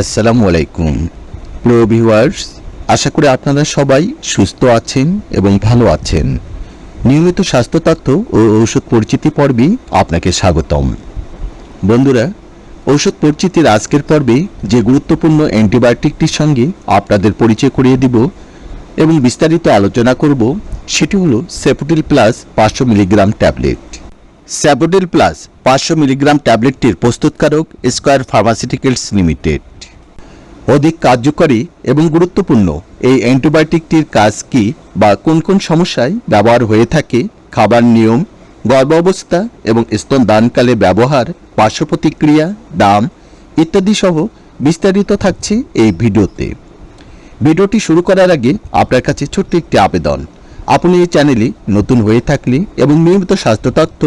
আসসালামু আলাইকুম প্রিয় ভিউয়ার্স আশা করি আপনারা সবাই সুস্থ আছেন এবং ভালো আছেন। নিয়মিত স্বাস্থ্য তথ্য ও ঔষধ পরিচিতি পর্বে আপনাকে স্বাগতম। বন্ধুরা, ঔষধ পরিচিতির আজকের পর্বে যে গুরুত্বপূর্ণ অ্যান্টিবায়োটিকটির সঙ্গে আপনাদের পরিচয় করিয়ে দিব এবং বিস্তারিত আলোচনা করব, সেটি হলো সেপোটিল প্লাস পাঁচশো মিলিগ্রাম ট্যাবলেট। স্যাবোডিল প্লাস পাঁচশো মিলিগ্রাম ট্যাবলেটটির প্রস্তুতকারক স্কোয়ার ফার্মাসিউটিক্যালস লিমিটেড অধিক কার্যকরী এবং গুরুত্বপূর্ণ। এই অ্যান্টিবায়োটিকটির কাজ কি বা কোন কোন সমস্যায় ব্যবহার হয়ে থাকে, খাবার নিয়ম, গর্ভাবস্থা এবং স্তন দানকালে ব্যবহার পার্শ্ব প্রতিক্রিয়া দাম ইত্যাদি সহ বিস্তারিত থাকছে এই ভিডিওতে। ভিডিওটি শুরু করার আগে আপনার কাছে ছোট্ট একটি আবেদন। আপনি এই চ্যানেলে নতুন হয়ে থাকলে এবং নিয়মিত স্বাস্থ্য তথ্য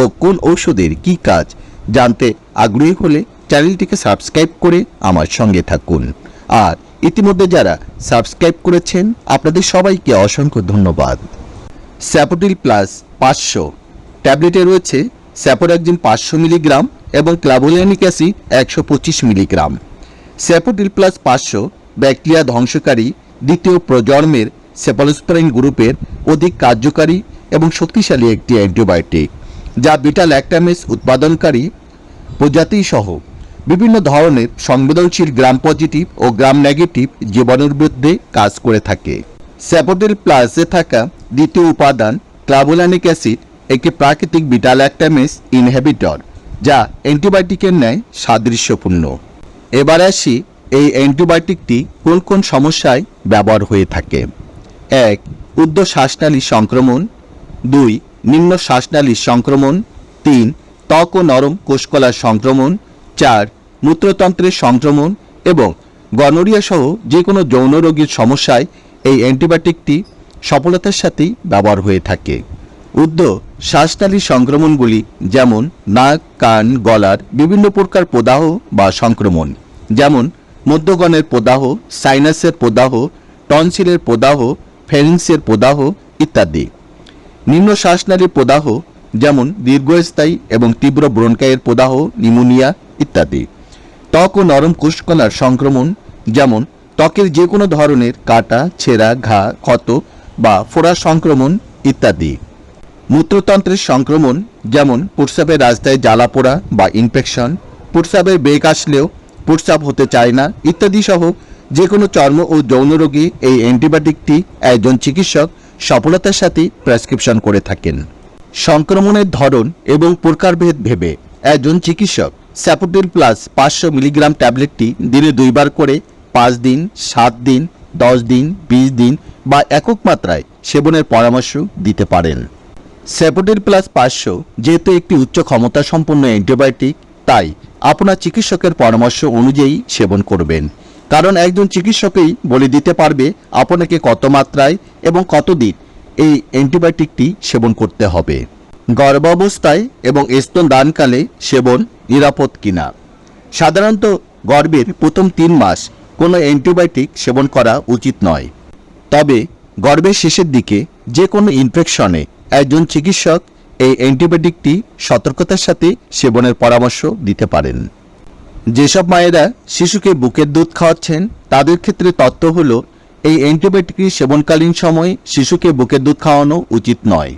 ও কোন ঔষধের কি কাজ জানতে আগ্রহী হলে চ্যানেলটিকে সাবস্ক্রাইব করে আমার সঙ্গে থাকুন। আর ইতিমধ্যে যারা সাবস্ক্রাইব করেছেন, আপনাদের সবাইকে অসংখ্য ধন্যবাদ। স্যাপোটিল প্লাস পাঁচশো। ট্যাবলেটে রয়েছে স্যাপোরাকজিন পাঁচশো মিলিগ্রাম এবং ক্লাবোলিয়ানিক অ্যাসিড একশো পঁচিশ মিলিগ্রাম। স্যাপোটিল প্লাস পাঁচশো ব্যাকটেরিয়া ধ্বংসকারী দ্বিতীয় প্রজন্মের সেপালোস্পারিন গ্রুপের অধিক কার্যকারী এবং শক্তিশালী একটি অ্যান্টিবায়োটিক, যা বিটা ল্যাকটামেস উৎপাদনকারী প্রজাতি সহ বিভিন্ন ধরনের সংবেদনশীল গ্রাম পজিটিভ ও গ্রাম নেগেটিভ জীবাণুর বিরুদ্ধে কাজ করে থাকে। স্যাপোটিল প্লাসে থাকা দ্বিতীয় উপাদান ক্লাবোলানিক অ্যাসিড, একটি প্রাকৃতিক বিটা ল্যাকটামেস ইনহেবিটর, যা অ্যান্টিবায়োটিকের ন্যায় সাদৃশ্যপূর্ণ। এবার আসি এই অ্যান্টিবায়োটিকটি কোন কোন সমস্যায় ব্যবহার হয়ে থাকে। এক উদ্ধ শ্বাসনালী সংক্রমণ। দুই, নিম্ন শ্বাসনালীর সংক্রমণ। তিন, ত্বক ও নরম কোষকলার সংক্রমণ। চার, মূত্রতন্ত্রের সংক্রমণ এবং গনোরিয়া সহ যে কোনো যৌন রোগীর সমস্যায় এই অ্যান্টিবায়োটিকটি সফলতার সাথেই ব্যবহার হয়ে থাকে। উদ্ধ শ্বাসনালীর সংক্রমণগুলি যেমন নাক, কান, গলার বিভিন্ন প্রকার প্রদাহ বা সংক্রমণ, যেমন মধ্যগণের প্রদাহ, সাইনাসের প্রদাহ, টনসিলের প্রদাহ, ফেরিংসের প্রদাহ ইত্যাদি। নিম্ন শ্বাসনালীর প্রদাহ যেমন দীর্ঘস্থায়ী এবং তীব্র ব্রণকায়ের প্রদাহ নিউমোনিয়া ইত্যাদি। ত্বক ও নরম কোষকণার সংক্রমণ, যেমন ত্বকের যে কোনো ধরনের কাটা, ছেঁড়া, ঘা, ক্ষত বা ফোড়া সংক্রমণ ইত্যাদি। মূত্রতন্ত্রের সংক্রমণ, যেমন প্রস্রাবের রাস্তায় জ্বালা পোড়া বা ইনফেকশন প্রস্রাবের বেগ আসলেও প্রস্রাব হতে চায় না ইত্যাদি সহ যে কোনো চর্ম ও যৌন রোগী এই অ্যান্টিবায়োটিকটি একজন চিকিৎসক সফলতার সাথে প্রেসক্রিপশন করে থাকেন। সংক্রমণের ধরন এবং প্রকারভেদ ভেবে একজন চিকিৎসক স্যাপোটিল প্লাস পাঁচশো মিলিগ্রাম ট্যাবলেটটি দিনে দুইবার করে পাঁচ দিন, সাত দিন, দশ দিন, বিশ দিন বা একক মাত্রায় সেবনের পরামর্শ দিতে পারেন। স্যাপোটিল প্লাস পাঁচশো যেহেতু একটি উচ্চ ক্ষমতা সম্পন্ন অ্যান্টিবায়োটিক, তাই আপনার চিকিৎসকের পরামর্শ অনুযায়ী সেবন করবেন। কারণ একজন চিকিৎসকই বলে দিতে পারবে আপনাকে কত মাত্রায় এবং কতদিন এই অ্যান্টিবায়োটিকটি সেবন করতে হবে। গর্ভাবস্থায় এবং স্তন দানকালে সেবন নিরাপদ কিনা? সাধারণত গর্ভের প্রথম তিন মাস কোনো অ্যান্টিবায়োটিক সেবন করা উচিত নয়। তবে গর্ভের শেষের দিকে যে কোনো ইনফেকশনে একজন চিকিৎসক এই অ্যান্টিবায়োটিকটি সতর্কতার সাথে সেবনের পরামর্শ দিতে পারেন। যেসব মায়েরা শিশুকে বুকের দুধ খাওয়াচ্ছেন, তাদের ক্ষেত্রে তত্ত্ব হলো, এই অ্যান্টিবায়োটিকটি সেবনকালীন সময় শিশুকে বুকের দুধ খাওয়ানো উচিত নয়।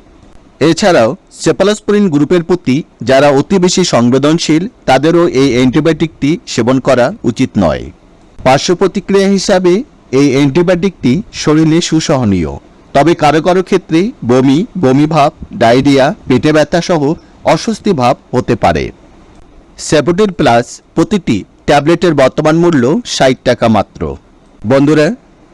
এছাড়াও সেপালাসপোরিন গ্রুপের প্রতি যারা অতি বেশি সংবেদনশীল, তাদেরও এই অ্যান্টিবায়োটিকটি সেবন করা উচিত নয়। পার্শ্ব প্রতিক্রিয়া হিসাবে এই অ্যান্টিবায়োটিকটি শরীরে সুসহনীয়। তবে কারও কারও ক্ষেত্রে বমি বমি ভাব, ডায়রিয়া, পেটে ব্যথা সহ অস্বস্তি ভাব হতে পারে। সেপোটিল প্লাস প্রতিটি ট্যাবলেটের বর্তমান মূল্য ষাট টাকা মাত্র। বন্ধুরা